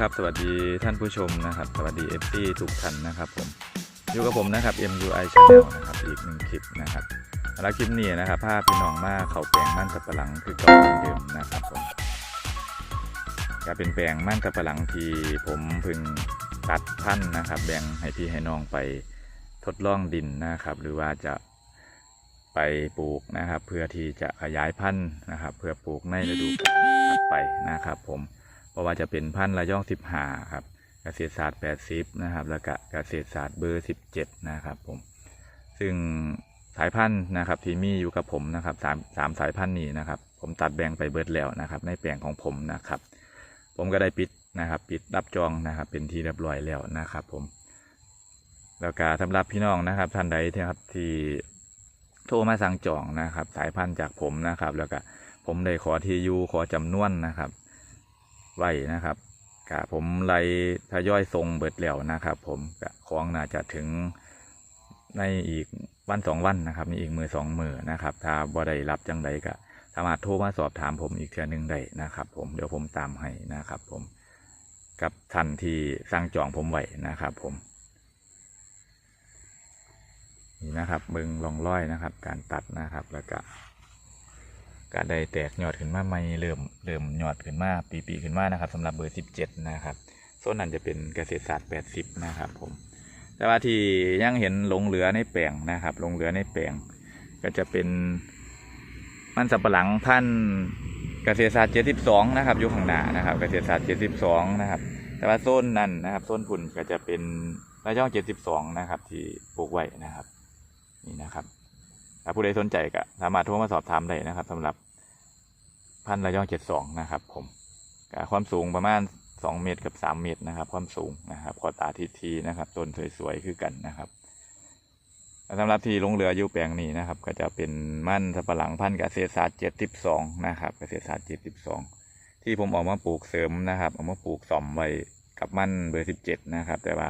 สดีครับ สวัสดีท่านผู้ชมนะครับ สวัสดี FC ทุกท่านนะครับผมอยู่กับผมนะครับ MUI Channel นะครับอีกหนึ่งคลิปนะครับแล้วคลิปนี้นะครับภาพพี่น้องมาเขาแปลงมั่นสับปะหลังคือเก่าเหมือนเดิมนะครับผมก็เป็นแปลงมั่นสับปะหลังที่ผมเพิ่งตัดพันนะครับ แบ่งให้พี่ให้น้องไปทดลองดินนะครับ หรือว่าจะไปปลูกนะครับ เพื่อที่จะขยายพันธุ์นะครับ เพื่อปลูกในฤดูกาลถัดไปนะครับผม เพราะว่าจะเป็นพันธุ์ระยอง15ครับเกษตรศาสตร์80นะครับ แล้วก็เกษตรศาสตร์เบอร์17นะครับผม ซึ่งสายพันธุ์นะครับที่มีอยู่กับผมนะครับสามสามสายพันธุ์นี้นะครับ ผมตัดแบ่งไปเบิดแล้วนะครับ ในแปลงของผมนะครับ ผมก็ได้ปิดนะครับ ปิดรับจองนะครับ เป็นที่เรียบร้อยแล้วนะครับ ผม แล้วก็สำหรับพี่น้องนะครับ ท่านใดที่ครับที่โทรมาสั่งจองนะครับ สายพันธุ์จากผมนะครับ แล้วก็ผมได้ขอทียูขอจำนวนนะครับ ไว้นะครับกะผมไล่ทยอยทรงเบิดแล้วนะครับ ผมกะของน่าจะถึงในอีกวันสองวันนะครับนี่อีกมือสองมือนะครับ ถ้าบ่ได้รับจังใดก็สามารถโทรมาสอบถามผมอีกเทื่อหนึงได้นะครับ ผมเดี๋ยวผมตามให้นะครับ ผมกับท่านที่สั่งจองผมไว้นะครับ ผมนี่นะครับเบิงลองร้อยนะครับ การตัดนะครับแล้วก็ ก็ได้แตกยอดขึ้นมาใหม่เริ่มเริ่มยอดขึ้นมาปีปีขึ้นมานะครับสำหรับเบอร์ 17 นะครับโซนนั้นจะเป็นเกษตรศาสตร์ 80 นะครับผมแต่ว่าที่ยังเห็นหลงเหลือในแปลงนะครับหลงเหลือในแปลงก็จะเป็นมันสับปะหลังพันเกษตรศาสตร์ 72 นะครับอยู่ข้างหน้านะครับเกษตรศาสตร์ 72 นะครับ แต่ว่าโซนนั้นนะครับโซนพุ่นก็จะเป็นระยอง 72 นะครับ ที่ปลูกไว้นะครับ นี่นะครับ ผู้ใดสนใจก็สามารถโทรมาสอบถามได้นะครับสำหรับพันธุ์ระยองเจ็ดสองนะครับ ผมความสูงประมาณสองเมตรกับสามเมตรนะครับ ความสูงนะครับขอตาทีทีนะครับต้นสวยๆคือกันนะครับสำหรับที่ลงเรืออยู่แปลงนี้นะครับ ก็จะเป็นมั่นสับปะหลังพันธุ์เกษตรศาสตร์เจ็ดสิบสองนะครับเกษตรศาสตร์เจ็ดสิบสองที่ผมออกมาปลูกเสริมนะครับเอามาปลูกสอมไว้กับมั่นเบอร์สิบเจ็ดนะครับ แต่ว่า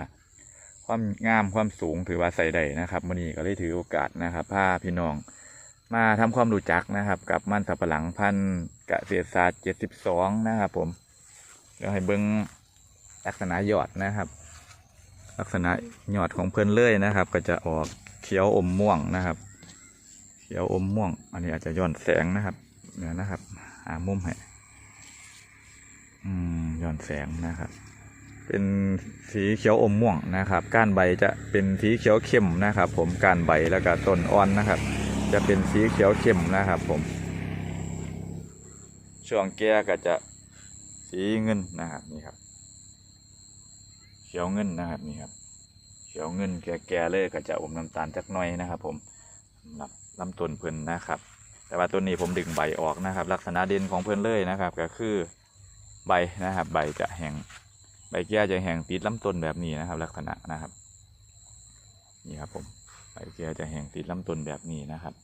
ความงามความสูงถือว่าใส่ได้นะครับมื่อนี้ก็เลยถือโอกาสนะครับพาพี่น้อง มาทำความรู้จักนะครับ กับมันสับปะหลังพันธุ์เกษตรศาสตร์72นะครับผมเดี๋ยวให้เบิ้งลักษณะยอดนะครับ ลักษณะยอดของเพิ่นเลยนะครับ ก็จะออกเขียวอมม่วงนะครับ เขียวอมม่วง อันนี้อาจจะย้อนแสงนะครับเดี๋ยนะครับหามุมให้อืมย้อนแสงนะครับ เป็นสีเขียวอมม่วงนะครับก้านใบจะเป็นสีเขียวเข้มนะครับ ผมก้านใบแล้วก็ต้นอ่อนนะครับ จะเป็นสีเขียวเข้มนะครับ ผม ช่วงแก่ก็จะสีเงินนะครับนี่ครับ เขียวเงินนะครับนี่ครับเขียวเงินแก่ๆเลยก็จะอมน้ำตาลจักหน่อยนะครับ ผมสำหรับลำต้นเพิ่นนะครับ แต่ว่าตัวนี้ผมดึงใบออกนะครับ ลักษณะเด่นของเพิ่นเลยนะครับ ก็คือใบนะครับ ใบจะแห้ง ใบแก้จะแห้งติดลำต้นแบบนี้นะครับ ลักษณะนะครับนี่ครับผมใบแก้จะแห้งติดลำต้นแบบนี้นะครับ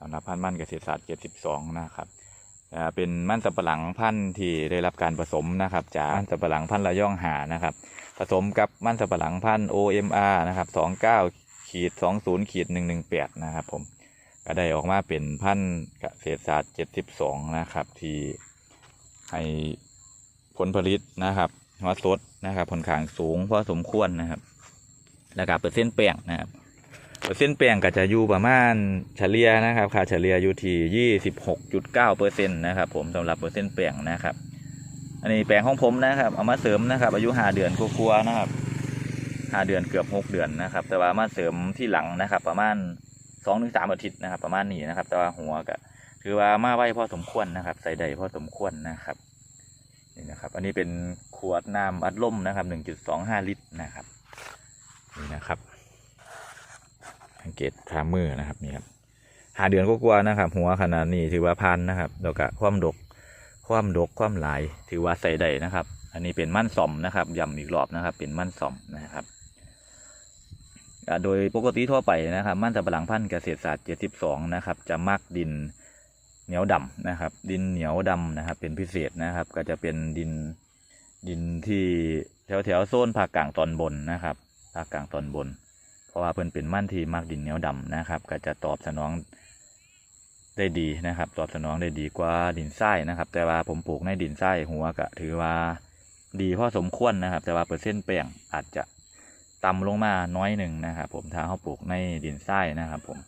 สำหรับพันธุ์มันเกษตรศาสตร์72นะครับเป็นมันสับปะหลังพันธุ์ที่ได้รับการผสมนะครับ จากมันสับปะหลังพันธุ์ระย่องหานะครับ ผสมกับมันสับปะหลังพันธุ์ OMR นะครับ29ขีด20ขีด118นะครับผมก็ได้ออกมาเป็นพันธุ์เกษตรศาสตร์72นะครับ ที่ให้ผลผลิตนะครับ หัวสดนะครับผลขางสูงพอสมควรนะครับแล้วก็เปอร์เซ็นต์แป้งนะครับเปอร์เซ็นต์แป้งก็จะอยู่ประมาณเฉลี่ยนะครับค่าเฉลี่ยอยู่ที่ยี่สิบหกจุดเก้าเปอร์เซ็นต์นะครับผมสำหรับเปอร์เซ็นต์แป้งนะครับ อันนี้แป้งของผมนะครับ เอามาเสริมนะครับ อายุห้าเดือนกลัวๆนะครับห้าเดือนเกือบหกเดือนนะครับ แต่ว่ามาเสริมที่หลังนะครับ ประมาณสองถึงสามอาทิตย์นะครับ ประมาณนี้นะครับ แต่ว่าหัวก็ถือว่ามาไว้พอสมควรนะครับ ใส่ได้พอสมควรนะครับ นี่นะครับ อันนี้เป็นขวดน้ำอัดลมนะครับ1.25ลิตรนะครับนี่นะครับสังเกตขามือนะครับนี่ครับหาเดือนก็กลัวนะครับ หัวขนาดนี้ถือว่าพันนะครับแล้วก็ความดกความดกความหลาย ถือว่าใส่ได้นะครับ อันนี้เป็นมั่นสอมนะครับย้ำอีกรอบนะครับ เป็นมั่นสอมนะครับโดยปกติทั่วไปนะครับ มั่นสับหลังพันธุ์เกษตรศาสตร์ 72 นะครับ จะมักดิน เหนียวดำนะครับ ดินเหนียวดำนะครับ เป็นพิเศษนะครับ ก็จะเป็นดินดินที่แถวแถวโซนภาคกลางตอนบนนะครับภาคกลางตอนบน เพราะว่าเพิ่นเป็นมั่นที่มักดินเหนียวดำนะครับ ก็จะตอบสนองได้ดีนะครับ ตอบสนองได้ดีกว่าดินทรายนะครับ แต่ว่าผมปลูกในดินทรายหัวก็ถือว่าดีพอสมควรนะครับ แต่ว่าเปอร์เซ็นต์แป้งอาจจะต่ำลงมาน้อยหนึ่งนะครับ ผมถ้าเขาปลูกในดินทรายนะครับ ผม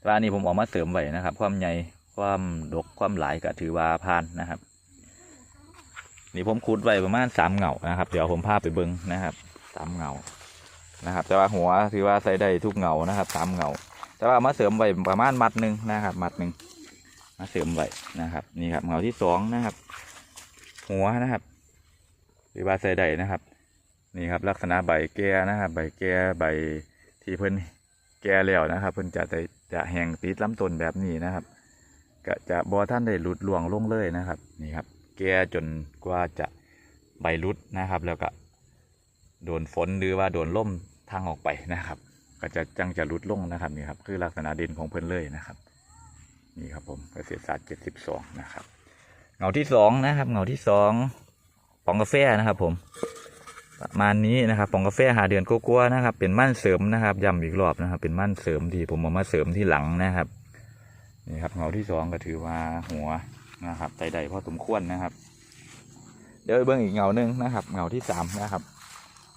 แต่ว่านี้ผมออกมาเสริมไว้นะครับ ความใหญ่ความดกความหลายก็ถือว่าผ่านนะครับ นี่ผมขุดไว้ประมาณสามเหงานะครับ เดี๋ยวผมพาไปเบิ้งนะครับสามเหงานะครับ แต่ว่าหัวถือว่าใส่ได้ทุกเหงานะครับสามเหงาแต่ว่ามาเสริมไว้ประมาณมัดหนึ่งนะครับ มัดหนึ่งมาเสริมไว้นะครับ นี่ครับเหงาที่สองนะครับ หัวนะครับหรือว่าใส่ได้นะครับ นี่ครับลักษณะใบแก่นะครับ ใบแก่ใบที่เพิ่น แก่แล้วนะครับเพิ่นจะได้จะแห้งติดลำต้นแบบนี้นะครับ ก็จะบอท่านได้หลุดลวงลงเลยนะครับนี่ครับ แก่จนกว่าจะใบรุดนะครับ แล้วก็โดนฝนหรือว่าโดนล่มทางออกไปนะครับ ก็จะจังจะรุดลงนะครับนี่ครับคือลักษณะเด่นของเพิ่นเลยนะครับนี่ครับผมเกษตรศาสตร์เจ็ดสิบสองนะครับ เงาที่สองนะครับ เงาที่สองปองกาแฟนะครับผม ประมาณนี้นะครับปองกาแฟหาเดือนกัวๆนะครับ เป็นมั่นเสริมนะครับย้ำอีกรอบนะครับ เป็นมั่นเสริมที่ผมเอามาเสริมที่หลังนะครับนี่ครับเงาที่สองก็ถือว่าหัวนะครับใดๆพอสมควรนะครับ เดี๋ยวเบิ้องอีกเงาหนึ่งนะครับเงาที่สามนะครับ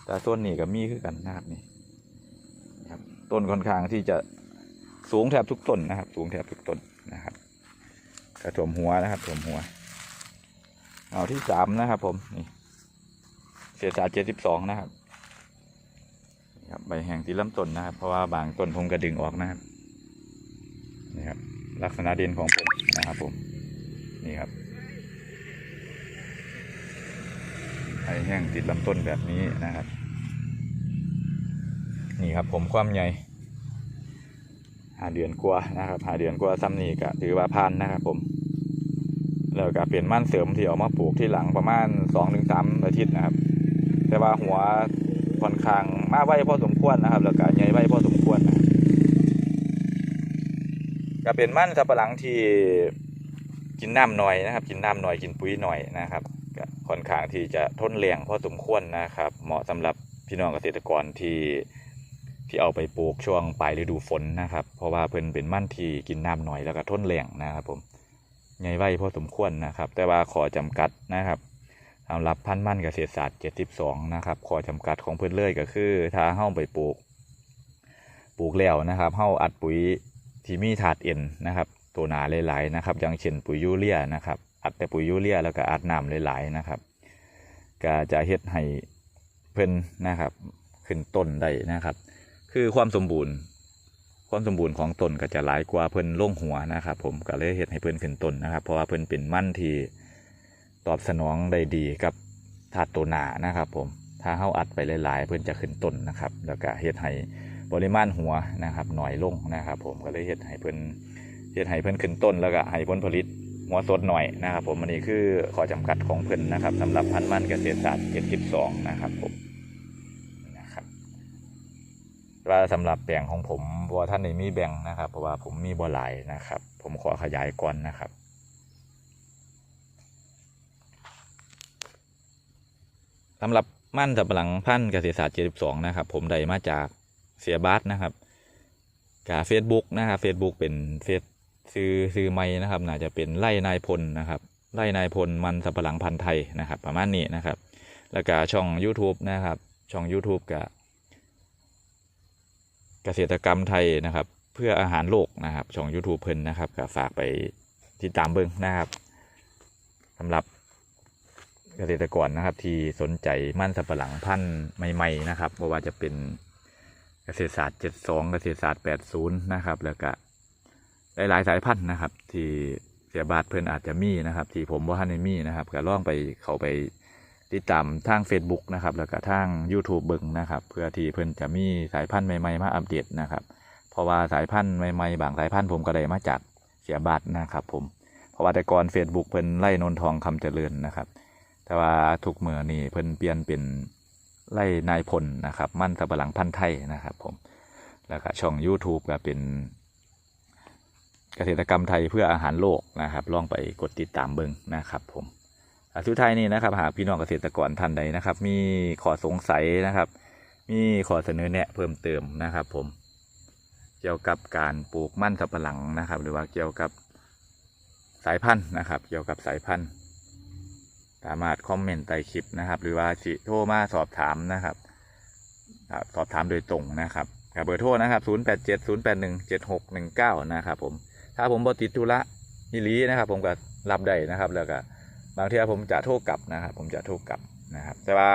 แต่ต้นนี้กับมีคือกันนะครับนี่ครับต้นค่อนข้างที่จะสูงแทบทุกต้นนะครับ สูงแทบทุกต้นนะครับกระถมหัวนะครับถมหัวเงาที่สามนะครับ ผมนี่ ศษศาสตร์เจ็ดสิบสองนะครับครับใบแห้งที่ลำต้นนะครับ เพราะว่าบางต้นผมกระดึงออกนะครับนี่ครับ ลักษณะเด่นของผมนะครับผมนี่ครับใบแห้งติดลำต้นแบบนี้นะครับ นี่ครับผมความใหญ่หาเดือนกว่านะครับหาเดือนกว่าซ้ำนี่ก็ถือว่าพันนะครับผมแล้วก็เปลี่ยนม่านเสริมที่เอามาปลูกที่หลังประมาณสองถึงสามอาทิตย์นะครับ แต่ว่าหัวค่อนข้างมาไวพอสมควรนะครับ แล้วก็ใหญ่ไวพอสมควรนะก็เป็นม่นสับปะหลังที่กินน้ำหน่อยนะครับ กินน้ำหน่อยกินปุ๋ยหน่อยนะครับก็ค่อนข้างที่จะทนแรงพอสมควรนะครับ เหมาะสำหรับพี่น้องเกษตรกรที่ที่เอาไปปลูกช่วงปลายฤดูฝนนะครับ เพราะว่าเพิ่นเป็นมั่นที่กินน้ำหน่อยแล้วก็ทนแรงนะครับผมใหญ่ไวพอสมควรนะครับ แต่ว่าขอจำกัดนะครับ สำหรับพันธุ์มันเกษตรศาสตร์ 72 นะครับข้อจำกัดของเพื่อนเลยก็คือ ถ้าเฮ้าไปปลูก ปลูกแล้วนะครับเฮ้าอัดปุ๋ยที่มีถาดเอ็นนะครับ ตัวหนาหลายๆนะครับ อย่างเช่นปุ๋ยยูเรียนะครับ อัดแต่ปุ๋ยยูเรียแล้วก็อัดน้ำหลายๆนะครับ ก็จะเฮ็ดให้เพิ่นนะครับ ขึ้นต้นได้นะครับ คือความสมบูรณ์ความสมบูรณ์ของต้นก็จะหลายกว่าเพิ่นล่งหัวนะครับ ผมก็เลยเฮ็ดให้เพิ่นขึ้นต้นนะครับ เพราะว่าเพิ่นเป็นมั่นที่ ตอบสนองได้ดีกับธาตุตัวหนานะครับ ผมถ้าเฮาอัดไปหลายๆ เพิ่อนจะขึ้นต้นนะครับ แล้วก็เฮ็ดให้ปริมาณหัวนะครับหน่อยลงนะครับ ผมก็เลยเฮ็ดให้เพิ่อนเฮ็ดให้เพิ่อนขึ้นต้น แล้วก็ให้ผลผลิตหัวสดหน่อยนะครับ ผมอันนี้คือข้อจำกัดของเพิ่อนนะครับสำหรับพันธุ์มันเกษตรศาสตร์72นะครับผมนะครับว่าสำหรับแบ่งของผมว่าท่านนี้มีแบ่งนะครับ เพราะว่าผมมีบ่หลายนะครับ ผมขอขยายก่อนนะครับ สำหรับมั่นสับปะหลังพันเกษตรศาสตร์ 72 นะครับ ผมได้มาจากเสียบาสนะครับกับเฟซบุ๊กนะครับเฟซบุ๊กเป็นเฟซซื้อซื้อไม่นะครับ น่าจะเป็นไล่นายพลนะครับ ไล่นายพลมันสับปะหลังพันไทยนะครับ ประมาณนี้นะครับ แล้วก็ช่อง YouTube นะครับ ช่อง YouTube กับเกษตรกรรมไทยนะครับ เพื่ออาหารโลกนะครับ ช่อง YouTube เพิ่นนะครับก็ฝากไปติดตามเบิ้งนะครับสำหรับ เกษตรกรนะครับ ที่สนใจมั่นสับปะหลังพันธุ์ใหม่ ๆ นะครับไม่ว่าจะเป็นเกษตรศาสตร์ 72 เกษตรศาสตร์ 80 นะครับ แล้วก็หลายๆสายพันธุ์นะครับ ที่เสียบาทเพิ่นอาจจะมีนะครับ ที่ผมว่าท่านในมีนะครับก็ล่องไปเขาไปติดตามทาง Facebook นะครับ แล้วก็ทาง YouTube เบิ่งนะครับ เพื่อที่เพิ่นจะมีสายพันธุ์ใหม่ๆมาอัปเดตนะครับ เพราะว่าสายพันธุ์ใหม่ๆบางสายพันธุ์ผมก็ได้มาจากเสียบัตรนะครับ ผม เพราะว่าแต่ก่อน Facebook เพิ่นไล่นนทองคำเจริญนะครับ แต่ว่าทุกเมื่อนี่เพิ่นเปลี่ยนเป็นไล่นายพลนะครับ มั่นสับหลังพันไทยนะครับผม แล้วก็ช่อง YouTube ก็เป็นเกษตรกรรมไทยเพื่ออาหารโลกนะครับลองไปกดติดตามเบิ่งนะครับผมอะสุดท้ายนี้นะครับหากพี่น้องเกษตรกรท่านใดนะครับ มีขอสงสัยนะครับ มีขอเสนอแนะเพิ่มเติมนะครับ ผม เกี่ยวกับการปลูกมั่นสับปะหลังนะครับ หรือว่าเกี่ยวกับสายพันธุ์นะครับ เกี่ยวกับสายพันธุ์ สามารถคอมเมนต์ใต้คลิปนะครับ หรือว่าสิโทรมาสอบถามนะครับ สอบถามโดยตรงนะครับกับเบอร์โทรนะครับ 0 8 7 0 8 1 7 6 1 9 นะครับผม ถ้าผมบติดธุระนิลีนะครับ ผมก็รับได้นะครับ แล้วก็บางทีผมจะโทรกลับนะครับ ผมจะโทรกลับนะครับ แต่ว่า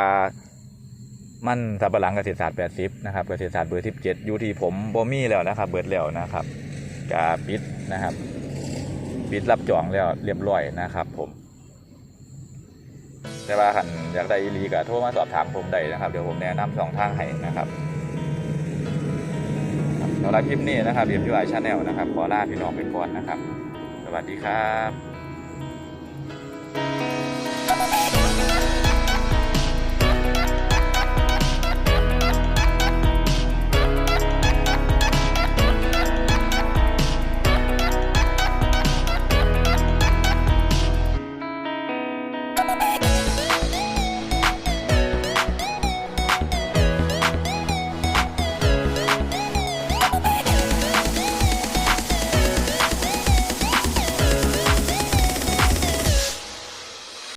มันสับปะหลังเกษตรศาสตร์ 80 นะครับ เกษตรศาสตร์เบอร์ 17 อยู่ที่ผมบ่มีแล้วนะครับ เบิดแล้วนะครับกาปิดนะครับ ปิดรับจองแล้วเรียบร้อยนะครับ ผม แต่ว่าขันอยากได้อีหลีก็โทรมาสอบถามผมได้นะครับ เดี๋ยวผมแนะนำสองทางให้นะครับสำหรับคลิปนี้นะครับเรียมที่ไอชาแนลนะครับ ขอลาพี่น้องไปก่อนนะครับ สวัสดีครับ